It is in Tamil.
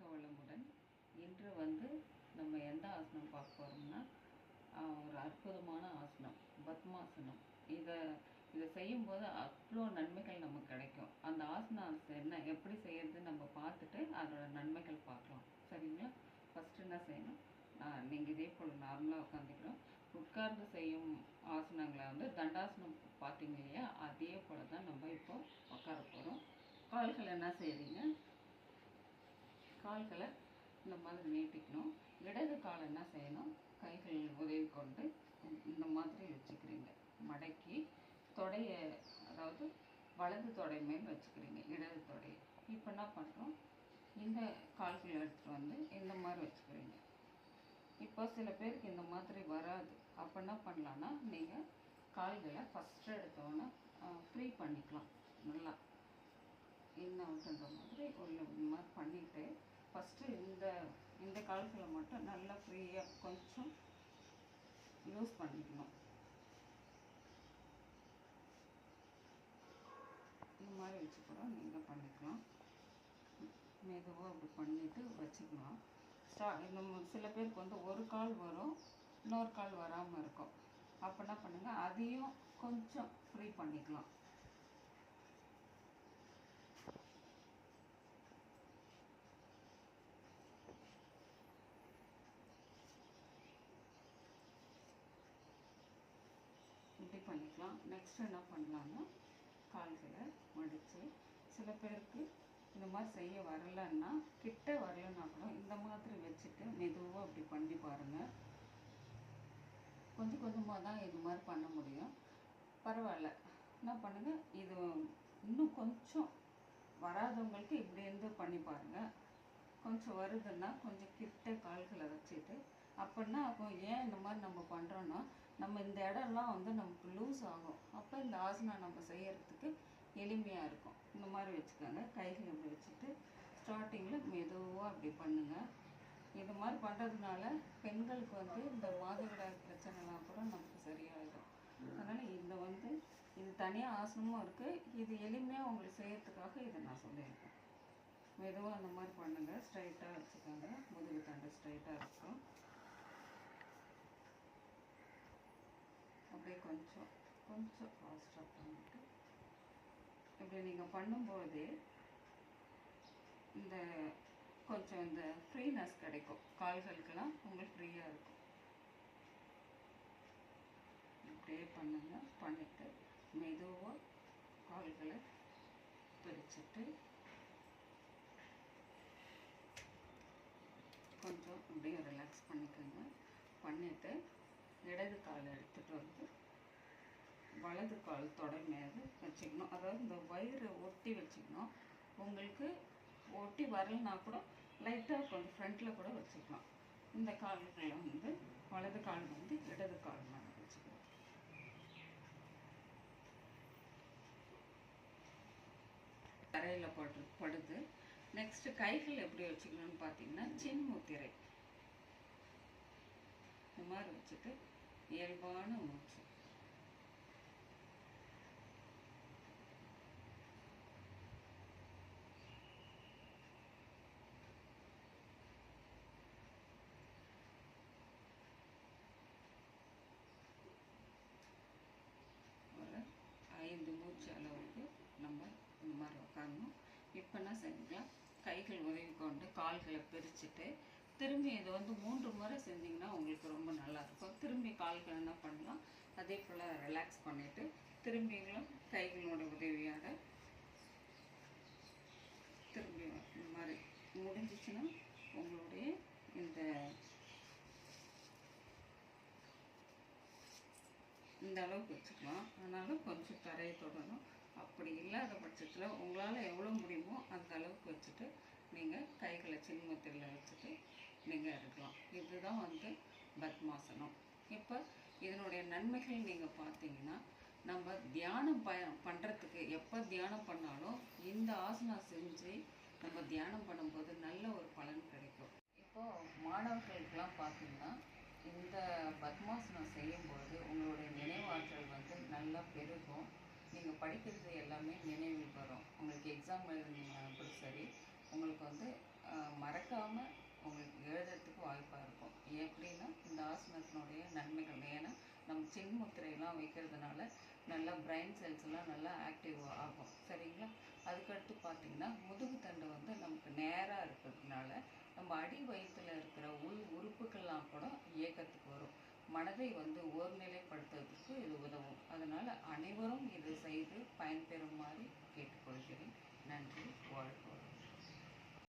வாழ்க வளமுடன் இன்று வந்து நம்ம எந்த ஆசனம் பார்க்க போகிறோம்னா ஒரு அற்புதமான ஆசனம் பத்மாசனம். இதை இதை செய்யும்போது அவ்வளோ நன்மைகள் நமக்கு கிடைக்கும். அந்த ஆசனம் என்ன எப்படி செய்யறது நம்ம பார்த்துட்டு அதோட நன்மைகள் பார்க்கலாம். சரிங்களா? ஃபஸ்ட்டு என்ன செய்யணும்? நீங்கள் இதே போல் நார்மலாக உட்காந்துக்கிறோம் உட்கார்ந்து செய்யும் ஆசனங்களை வந்து தண்டாசனம் பார்த்தீங்க இல்லையா? அதே போல் தான் நம்ம இப்போ உட்கார போகிறோம் கால்கள் என்ன செய்கிறீங்க கால்களை இந்த மாதிரி நீட்டிக்கணும். இடது கால் என்ன செய்யணும்? கைகள் உதவி கொண்டு இந்த மாதிரி வச்சுக்கிறீங்க. மடக்கி தொடைய அதாவது வலது தொடை மேல் வச்சுக்கிறீங்க இடது தொடையை. இப்போ என்ன பண்ணுறோம் இந்த கால்களை எடுத்துகிட்டு வந்து இந்த மாதிரி வச்சுக்கிறீங்க. இப்போ சில பேருக்கு இந்த மாதிரி வராது. அப்போ என்ன பண்ணலான்னா நீங்கள் கால்களை ஃபஸ்ட்டு எடுத்தோன்னே ஃப்ரீ பண்ணிக்கலாம். நல்லா. என்ன அவுட்டுன்ற மாதிரி ஒரு இந்த மாதிரி பண்ணிவிட்டு ஃபஸ்ட்டு இந்த இந்த காலத்தில் மட்டும் நல்லா ஃப்ரீயாக கொஞ்சம் யூஸ் பண்ணிக்கணும். இந்த மாதிரி வச்சு கூட நீங்கள் பண்ணிக்கலாம். மெதுவாக அப்படி பண்ணிவிட்டு வச்சுக்கலாம். ஸ்டா நம்ம சில பேருக்கு வந்து ஒரு கால் வரும் இன்னொரு கால் வராமல் இருக்கும். அப்போ என்ன பண்ணுங்கள் அதையும் கொஞ்சம் ஃப்ரீ பண்ணிக்கலாம் இப்படி பண்ணிக்கலாம். நெக்ஸ்ட் என்ன பண்ணலான்னா கால்களை மடித்து சில பேருக்கு இந்த மாதிரி செய்ய வரலன்னா கிட்ட வரலன்னா கூட இந்த மாதிரி வச்சுட்டு மெதுவாக அப்படி பண்ணி பாருங்கள் கொஞ்சம் கொஞ்சமாக தான் இது மாதிரி பண்ண முடியும். பரவாயில்ல. என்ன பண்ணுங்கள் இது இன்னும் கொஞ்சம் வராதவங்களுக்கு இப்படி இருந்து பண்ணி பாருங்கள் கொஞ்சம் வருதுன்னா கொஞ்சம் கிட்ட கால்களை வச்சுட்டு அப்படின்னா அப்போ ஏன் இந்த மாதிரி நம்ம பண்ணுறோன்னா நம்ம இந்த இடம்லாம் வந்து நமக்கு லூஸ் ஆகும். அப்போ இந்த ஆசனம் நம்ம செய்கிறதுக்கு எளிமையாக இருக்கும். இந்த மாதிரி வச்சுக்கோங்க. கைகள் இப்படி வச்சுட்டு ஸ்டார்டிங்கில் மெதுவாக அப்படி பண்ணுங்கள் இது மாதிரி பண்ணுறதுனால பெண்களுக்கு வந்து இந்த மாதவிடாய் பிரச்சனைலாம் கூட நமக்கு சரியாயிடும். அதனால் இந்த வந்து இது தனியாக ஆசனமும் இருக்குது இது எளிமையாக உங்களுக்கு செய்யறதுக்காக இதை நான் சொல்லியிருக்கேன். மெதுவாக அந்த மாதிரி பண்ணுங்கள் ஸ்ட்ரைட்டாக வச்சுக்கோங்க. முதுகு தண்டு ஸ்ட்ரைட்டாக இருக்கும் அப்படியே கொஞ்சம் கொஞ்சம் ஃபாஸ்ட்டாக பண்ணிட்டு இப்படி நீங்கள் பண்ணும்போது இந்த கொஞ்சம் இந்த ஃப்ரீனஸ் கிடைக்கும். கால்களுக்கெல்லாம் உங்களுக்கு ஃப்ரீயாக இருக்கும். இப்படியே பண்ணுங்க பண்ணிட்டு மெதுவாக கால்களை பிரிச்சுட்டு கொஞ்சம் அப்படியே ரிலாக்ஸ் பண்ணிக்கோங்க. பண்ணிவிட்டு இடது காலை எடுத்துகிட்டு வந்து வலது கால் தொடை மேலே வச்சுக்கணும். அதாவது இந்த வயிறு ஒட்டி வச்சுக்கணும். உங்களுக்கு ஒட்டி வரலனா கூட லைட்டாக கொஞ்சம் ஃப்ரண்ட்டில் கூட வச்சுக்கலாம். இந்த கால்களை வந்து வலது கால் வந்து இடது கால் மேலே வச்சுக்கலாம். தரையில் படு படுது. நெக்ஸ்ட்டு கைகள் எப்படி வச்சுக்கணும்னு பார்த்தீங்கன்னா சின்முத்திரை. இந்த மாதிரி வச்சுட்டு இயல்பான மூச்சு ஒரு ஐந்து மூச்சு அளவுக்கு நம்ம இந்த மாதிரி உட்காரணும் இப்போ என்ன கைகள் உதவி கொண்டு கால்களை பிரிச்சுட்டு திரும்பி இதை வந்து மூன்று முறை செஞ்சிங்கன்னா உங்களுக்கு ரொம்ப நல்லா இருக்கும் திரும்பி கால்கள் என்ன பண்ணலாம்? அதே போல் ரிலாக்ஸ் பண்ணிவிட்டு திரும்பிங்களும் கைகளோட உதவியாக திரும்பி இந்த மாதிரி முடிஞ்சிச்சுன்னா உங்களுடைய இந்த இந்த அளவுக்கு வச்சுக்கலாம். அதனால் கொஞ்சம் தரையை தொடணும். அப்படி இல்லாத பட்சத்தில் உங்களால் எவ்வளோ முடியுமோ அந்த அளவுக்கு வச்சுட்டு நீங்கள் கைகளை சின்மத்தில் வச்சுட்டு நீங்கள் எடுக்கலாம். இதுதான் வந்து பத்மாசனம். இப்போ இதனுடைய நன்மைகள் நீங்கள் பார்த்தீங்கன்னா நம்ம தியானம் ப பண்ணுறதுக்கு எப்போ தியானம் பண்ணாலும் இந்த ஆசனம் செஞ்சு நம்ம தியானம் பண்ணும்போது நல்ல ஒரு பலன் கிடைக்கும். இப்போது மாணவர்களுக்கெல்லாம் பார்த்தீங்கன்னா இந்த பத்மாசனம் செய்யும்போது உங்களுடைய நினைவாற்றல் வந்து நல்லா பெருகும். நீங்கள் படிக்கிறது எல்லாமே நினைவில் வரும். உங்களுக்கு எக்ஸாம் எழுதுனீங்கன்னா கூட சரி உங்களுக்கு வந்து மறக்காமல் உங்களுக்கு எழுதுகிறதுக்கு வாய்ப்பாக இருக்கும். எப்படின்னா இந்த ஆசனத்தினுடைய நன்மைகள். ஏன்னா நம்ம சின்முத்திரையெல்லாம் வைக்கிறதுனால நல்லா பிரைன் செல்ஸ் எல்லாம் நல்லா ஆக்டிவ் ஆகும். சரிங்களா? அதுக்கடுத்து பார்த்தீங்கன்னா முதுகு தண்டு வந்து நமக்கு நேராக இருக்கிறதுனால நம்ம அடி வயிற்றுல இருக்கிற உள் உறுப்புகள்லாம் கூட இயக்கத்துக்கு வரும். மனதை வந்து ஒருநிலைப்படுத்துறதுக்கு இது உதவும். அதனால் அனைவரும் இதை செய்து பயன்பெறுமாறு கேட்டுக்கொள்கிறேன். நன்றி. வாழ்க்கை